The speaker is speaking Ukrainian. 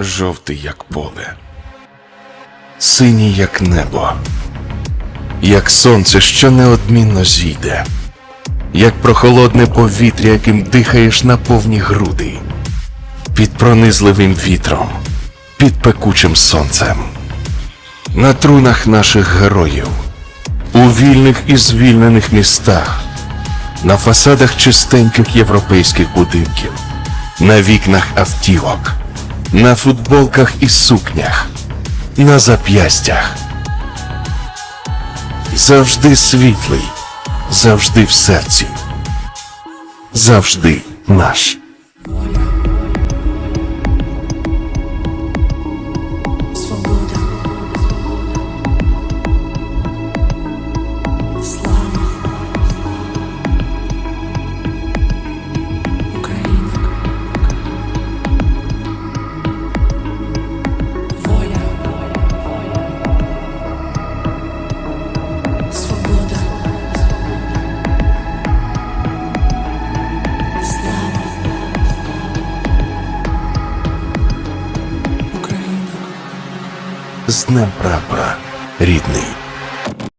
жовтий, як поле, синій, як небо, як сонце, що неодмінно зійде, як прохолодне повітря, яким дихаєш на повні груди, під пронизливим вітром, під пекучим сонцем, на трунах наших героїв, у вільних і звільнених містах, на фасадах чистеньких європейських будинків, на вікнах автівок, на футболках і сукнях, на зап'ястях. Завжди світлий, завжди в серці, завжди наш. З днем прапора, рідний.